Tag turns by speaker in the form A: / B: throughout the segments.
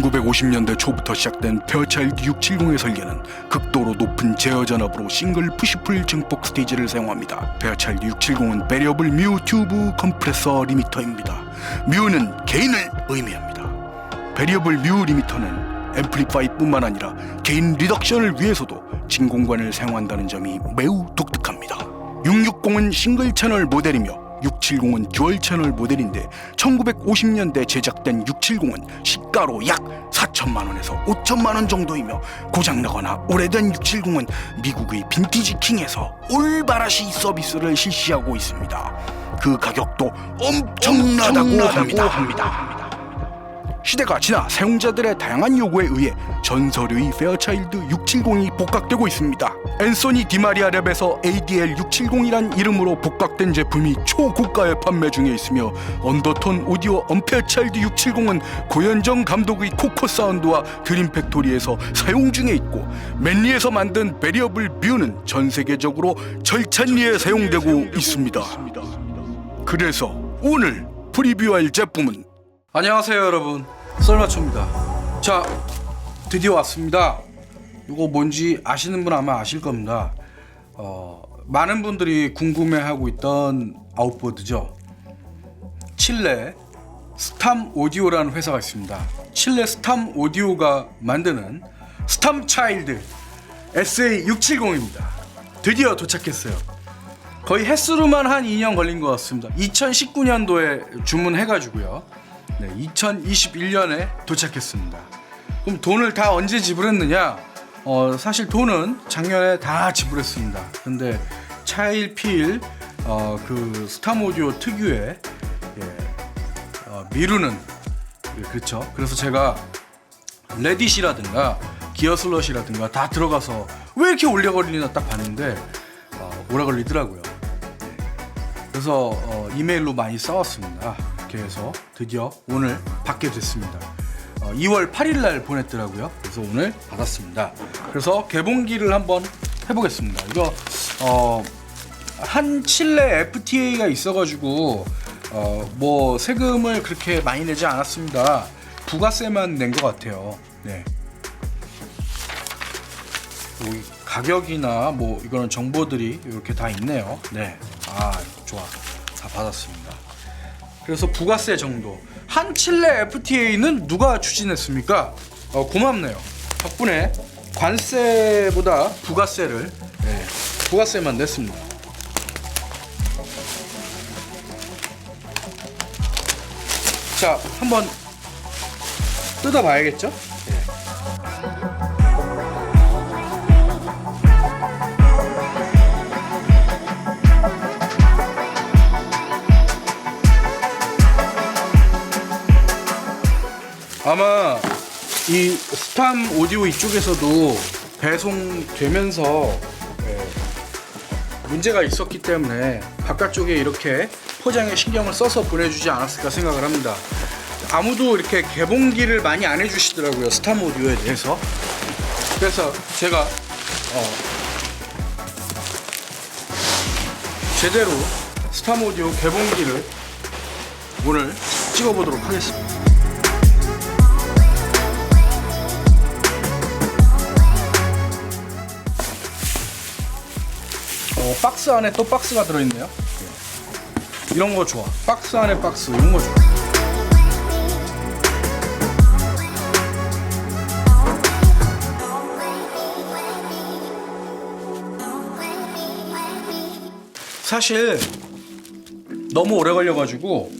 A: 1950년대 초부터 시작된 페어차일드 670의 설계는 극도로 높은 제어 전압으로 싱글 푸시풀 증폭 스테이지를 사용합니다. 페어차일드 670은 베리어블 뮤 튜브 컴프레서 리미터입니다. 뮤는 개인을 의미합니다. 베리어블 뮤 리미터는 앰플리파이뿐만 아니라 개인 리덕션을 위해서도 진공관을 사용한다는 점이 매우 독특합니다. 660은 싱글 채널 모델이며 670은 듀얼 채널 모델인데 1950년대 제작된 670은 시가로 약 4천만 원에서 5천만 원 정도이며 고장나거나 오래된 670은 미국의 빈티지 킹에서 올바라시 서비스를 실시하고 있습니다. 그 가격도 엄청나다고, 합니다. 시대가 지나 사용자들의 다양한 요구에 의해 전설의 페어차일드 670이 복각되고 있습니다. 앤소니 디마리아 랩에서 ADL 670이란 이름으로 복각된 제품이 초고가에 판매 중에 있으며 언더톤 오디오 언페어차일드 670은 고현정 감독의 코코 사운드와 드림 팩토리에서 사용 중에 있고 맨리에서 만든 베리어블 뮤는 전 세계적으로 절찬리에 사용되고 있습니다. 그래서 오늘 프리뷰할 제품은
B: 안녕하세요 여러분. 썰마초입니다. 자 드디어 왔습니다. 이거 뭔지 아시는 분 아마 아실 겁니다. 어, 많은 분들이 궁금해하고 있던 아웃보드죠? 칠레 스탐 오디오라는 회사가 있습니다. 칠레 스탐 오디오가 만드는 스탐 차일드 SA670입니다. 드디어 도착했어요. 거의 횟수로만 한 2년 걸린 것 같습니다. 2019년도에 주문해가지고요. 네, 2021년에 도착했습니다. 그럼 돈을 다 언제 지불했느냐? 어, 사실 돈은 작년에 다 지불했습니다. 근데 차일필 어, 그 스타모디오 특유의 예, 어, 미루는 예, 그렇죠. 그래서 제가 레딧이라든가 기어슬롯이라든가 다 들어가서 왜 이렇게 걸리나 딱 봤는데 어, 오래 걸리더라고요. 네. 그래서 어, 이메일로 많이 싸웠습니다. 이렇게 해서 드디어 오늘 받게 됐습니다. 어, 2월 8일 날 보냈더라고요. 그래서 오늘 받았습니다. 그래서 개봉기를 한번 해보겠습니다. 이거 어, 한 칠레 FTA가 있어가지고 어, 뭐 세금을 그렇게 많이 내지 않았습니다. 부가세만 낸 것 같아요. 네. 뭐이 가격이나 뭐 이거는 정보들이 이렇게 다 있네요. 네. 아 좋아. 다 받았습니다. 그래서 부가세 정도. 한 칠레 FTA는 누가 추진했습니까? 어, 고맙네요. 덕분에 관세보다 부가세를 네, 부가세만 냈습니다. 자, 한번 뜯어봐야겠죠? 아마 이 스탐 오디오 이쪽에서도 배송되면서 예, 문제가 있었기 때문에 바깥쪽에 이렇게 포장에 신경을 써서 보내주지 않았을까 생각을 합니다. 아무도 이렇게 개봉기를 많이 안 해주시더라고요 스탐 오디오에 대해서. 그래서 제가 어, 제대로 스탐 오디오 개봉기를 오늘 찍어보도록 하겠습니다. 어, 박스 안에 또 박스가 들어있네요. 이런 거 좋아. 박스 안에 박스 이런 거 좋아. 사실 너무 오래 걸려가지고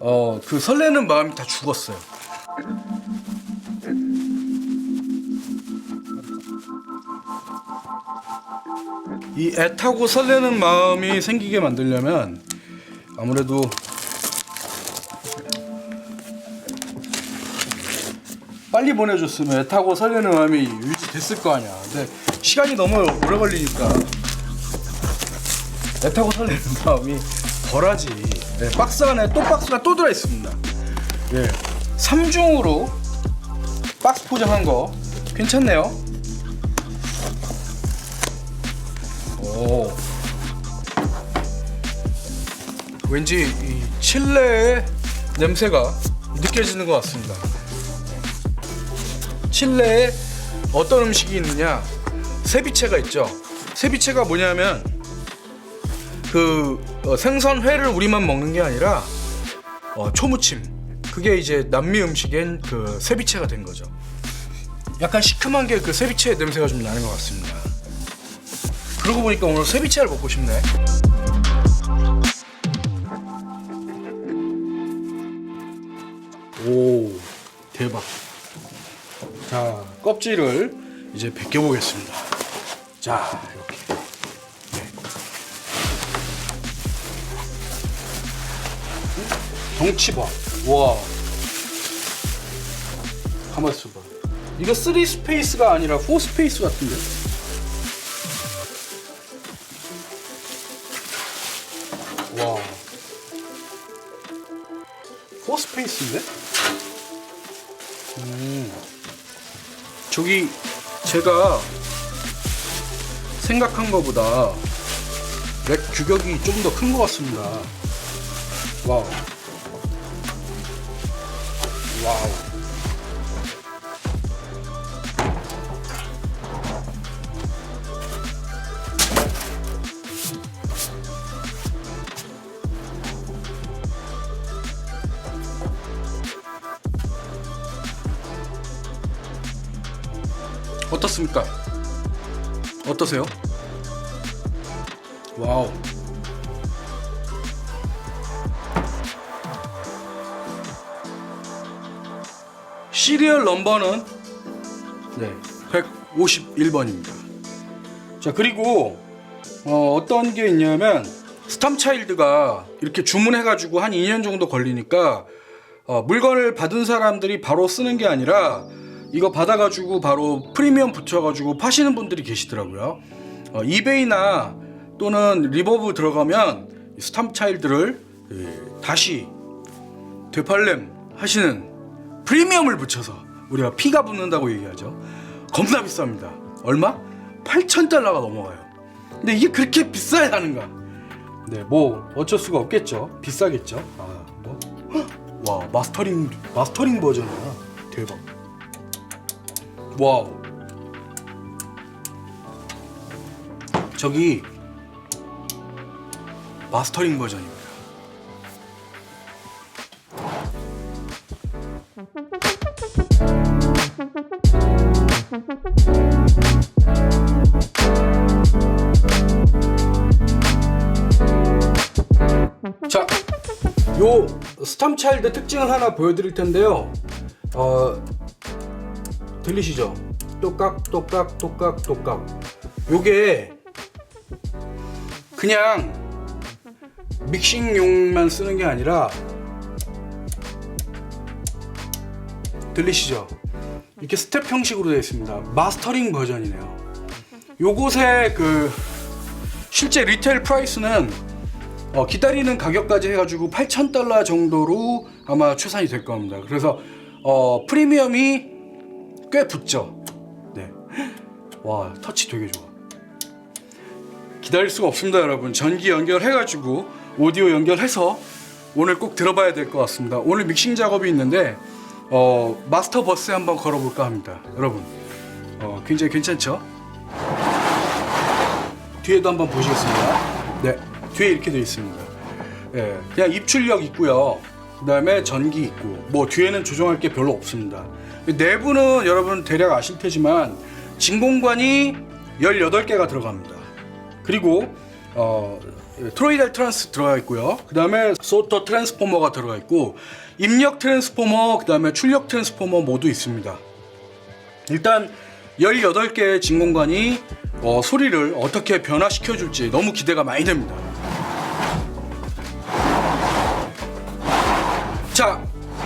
B: 어 그 설레는 마음이 다 죽었어요. 이 애타고 설레는 마음이 생기게 만들려면 아무래도 빨리 보내줬으면 애타고 설레는 마음이 유지됐을 거 아니야. 근데 시간이 너무 오래 걸리니까 애타고 설레는 마음이 덜하지. 네, 박스 안에 또 박스가 또 들어 있습니다. 예, 3중으로 박스 포장한 거 괜찮네요. 오. 왠지 이 칠레의 냄새가 느껴지는 것 같습니다. 실내에 어떤 음식이 있느냐? 세비체가 있죠. 세비체가 뭐냐면 그 어, 생선회를 우리만 먹는 게 아니라 어, 초무침 그게 이제 남미 음식엔 그 세비체가 된 거죠. 약간 시큼한 게 그 세비체 냄새가 좀 나는 것 같습니다. 그러고 보니까 오늘 세비체를 먹고 싶네. 오 대박. 자 껍질을 이제 벗겨 보겠습니다. 자 이렇게. 네. 정치밥. 와. 가만 있어 봐. 이거 3 스페이스가 아니라 4 스페이스 같은데? 4 스페이스인데? 음. 저기 제가 생각한 것보다 렉 규격이 좀 더 큰 것 같습니다. 와우. 와우. 어떠세요? 와우. 시리얼 넘버는 네, 151번입니다. 자, 그리고 어, 어떤 게 있냐면 스탐차일드가 이렇게 주문해 가지고 한 2년 정도 걸리니까 어, 물건을 받은 사람들이 바로 쓰는 게 아니라 이거 받아가지고 바로 프리미엄 붙여가지고 파시는 분들이 계시더라고요. 어, 이베이나 또는 리버브 들어가면 이 스탐 차일드를 예, 다시 되팔렘 하시는 프리미엄을 붙여서 우리가 피가 붙는다고 얘기하죠. 겁나 비쌉니다. 얼마? 8,000달러가 넘어가요. 근데 이게 그렇게 비싸야 하는가? 네, 뭐 어쩔 수가 없겠죠. 비싸겠죠. 아, 뭐? 헉! 와, 마스터링 마스터링 버전이야. 대박. 와우. 저기 마스터링 버전입니다. 자, 요 스탐차일드 특징을 하나 보여드릴 텐데요. 어, 들리시죠? 똑깍 똑깍 똑깍 똑깍. 요게 그냥 믹싱용만 쓰는 게 아니라 들리시죠? 이렇게 스텝 형식으로 되어 있습니다. 마스터링 버전이네요. 요곳에 그 실제 리테일 프라이스는 어, 기다리는 가격까지 해가지고 8,000달러 정도로 아마 추산이 될 겁니다. 그래서 어, 프리미엄이 꽤 붙죠. 네. 와 터치 되게 좋아. 기다릴 수가 없습니다, 여러분. 전기 연결해가지고 오디오 연결해서 오늘 꼭 들어봐야 될 것 같습니다. 오늘 믹싱 작업이 있는데 어, 마스터 버스에 한번 걸어볼까 합니다, 여러분. 어, 굉장히 괜찮죠? 뒤에도 한번 보시겠습니다. 네, 뒤에 이렇게 되어 있습니다. 예, 그냥 입출력 있고요. 그다음에 전기 있고, 뭐 뒤에는 조정할 게 별로 없습니다. 내부는 여러분 대략 아실 테지만 진공관이 18개가 들어갑니다. 그리고 어, 트로이달 트랜스 들어가 있고요. 그 다음에 소터 트랜스포머가 들어가 있고 입력 트랜스포머, 그 다음에 출력 트랜스포머 모두 있습니다. 일단 18개의 진공관이 어, 소리를 어떻게 변화시켜 줄지 너무 기대가 많이 됩니다. 자,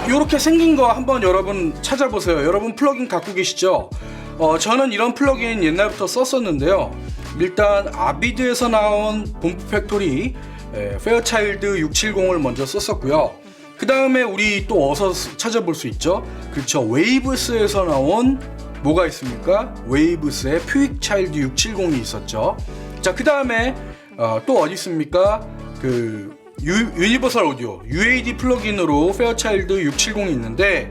B: 이렇게 생긴 거 한번 여러분 찾아보세요. 여러분 플러긴 갖고 계시죠? 어, 저는 이런 플러긴 옛날부터 썼었는데요. 일단 아비드에서 나온 봄프 팩토리 에, 페어차일드 670을 먼저 썼었고요. 그 다음에 우리 또 어서 찾아볼 수 있죠. 그렇죠. 웨이브스에서 나온 뭐가 있습니까? 웨이브스의 퓨익 차일드 670이 있었죠. 자, 그 다음에 어, 또 어디 있습니까? 그 유, 유니버설 오디오 UAD 플러긴으로 페어차일드 670이 있는데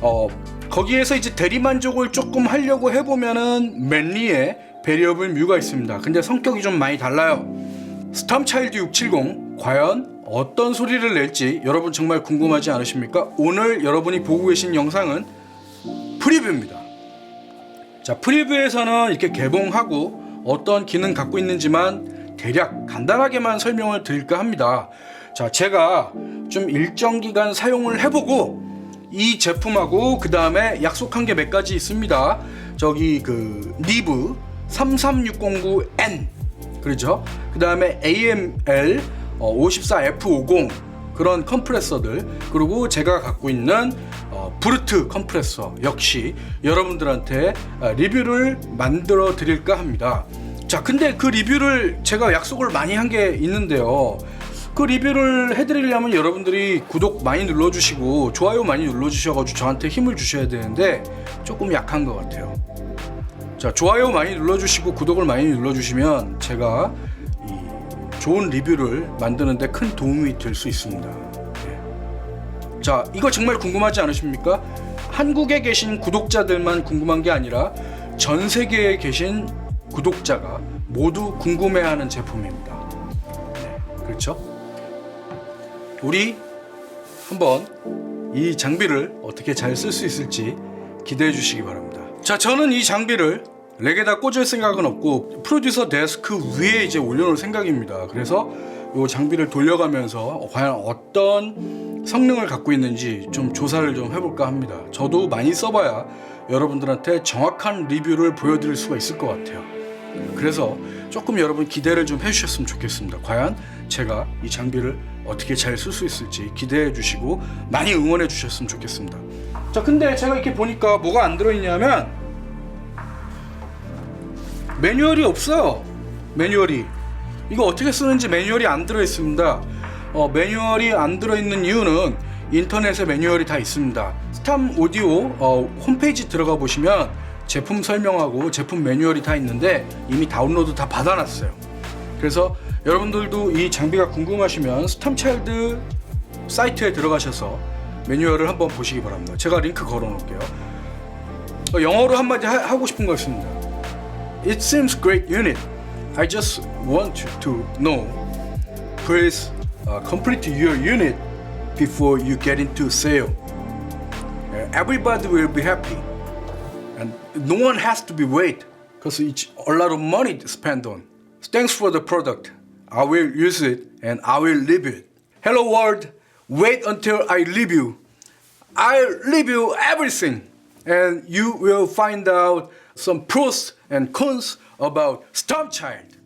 B: 어, 거기에서 이제 대리만족을 조금 하려고 해보면은 맨리에 베리어블 뮤가 있습니다. 근데 성격이 좀 많이 달라요. 스톰차일드 670 과연 어떤 소리를 낼지 여러분 정말 궁금하지 않으십니까? 오늘 여러분이 보고 계신 영상은 프리뷰입니다. 자, 프리뷰에서는 이렇게 개봉하고 어떤 기능 갖고 있는지만 대략 간단하게만 설명을 드릴까 합니다. 자, 제가 좀 일정 기간 사용을 해보고 이 제품하고 그 다음에 약속한 게 몇 가지 있습니다. 저기 그 리브 33609N 그렇죠? 그 다음에 AML 54F50 그런 컴프레서들 그리고 제가 갖고 있는 어, 브루트 컴프레서 역시 여러분들한테 아, 리뷰를 만들어 드릴까 합니다. 자, 근데 그 리뷰를 제가 약속을 많이 한 게 있는데요. 그 리뷰를 해드리려면 여러분들이 구독 많이 눌러주시고 좋아요 많이 눌러주셔가지고 저한테 힘을 주셔야 되는데 조금 약한 것 같아요. 자, 좋아요 많이 눌러주시고 구독을 많이 눌러주시면 제가 이 좋은 리뷰를 만드는데 큰 도움이 될 수 있습니다. 네. 자, 이거 정말 궁금하지 않으십니까? 한국에 계신 구독자들만 궁금한 게 아니라 전 세계에 계신 구독자가 모두 궁금해하는 제품입니다. 네, 그렇죠? 우리 한번 이 장비를 어떻게 잘 쓸 수 있을지 기대해 주시기 바랍니다. 자, 저는 이 장비를 렉에다 꽂을 생각은 없고 프로듀서 데스크 위에 이제 올려놓을 생각입니다. 그래서 이 장비를 돌려가면서 과연 어떤 성능을 갖고 있는지 좀 조사를 좀 해볼까 합니다. 저도 많이 써봐야 여러분들한테 정확한 리뷰를 보여드릴 수가 있을 것 같아요. 그래서 조금 여러분 기대를 좀 해주셨으면 좋겠습니다. 과연 제가 이 장비를 어떻게 잘 쓸 수 있을지 기대해 주시고 많이 응원해 주셨으면 좋겠습니다. 자, 근데 제가 이렇게 보니까 뭐가 안 들어있냐면 매뉴얼이 없어요. 매뉴얼이 이거 어떻게 쓰는지 매뉴얼이 안 들어있습니다. 어, 매뉴얼이 안 들어있는 이유는 인터넷에 매뉴얼이 다 있습니다. 스탐 오디오 어, 홈페이지 들어가 보시면 제품 설명하고 제품 매뉴얼이 다 있는데 이미 다운로드 다 받아놨어요. 그래서 여러분들도 이 장비가 궁금하시면 스탐차일드 사이트에 들어가셔서 매뉴얼을 한번 보시기 바랍니다. 제가 링크 걸어 놓을게요. 어, 영어로 한마디 하, 하고 싶은 거 있습니다. It seems great unit. I just want to know. Please uh, complete your unit before you get into sale. Uh, everybody will be happy, no one has to be wait because it's a lot of money to spend on. Thanks for the product. I will use it and I will review it. Hello world, wait until I review. I'll review everything and you will find out some pros and cons about Stormchild.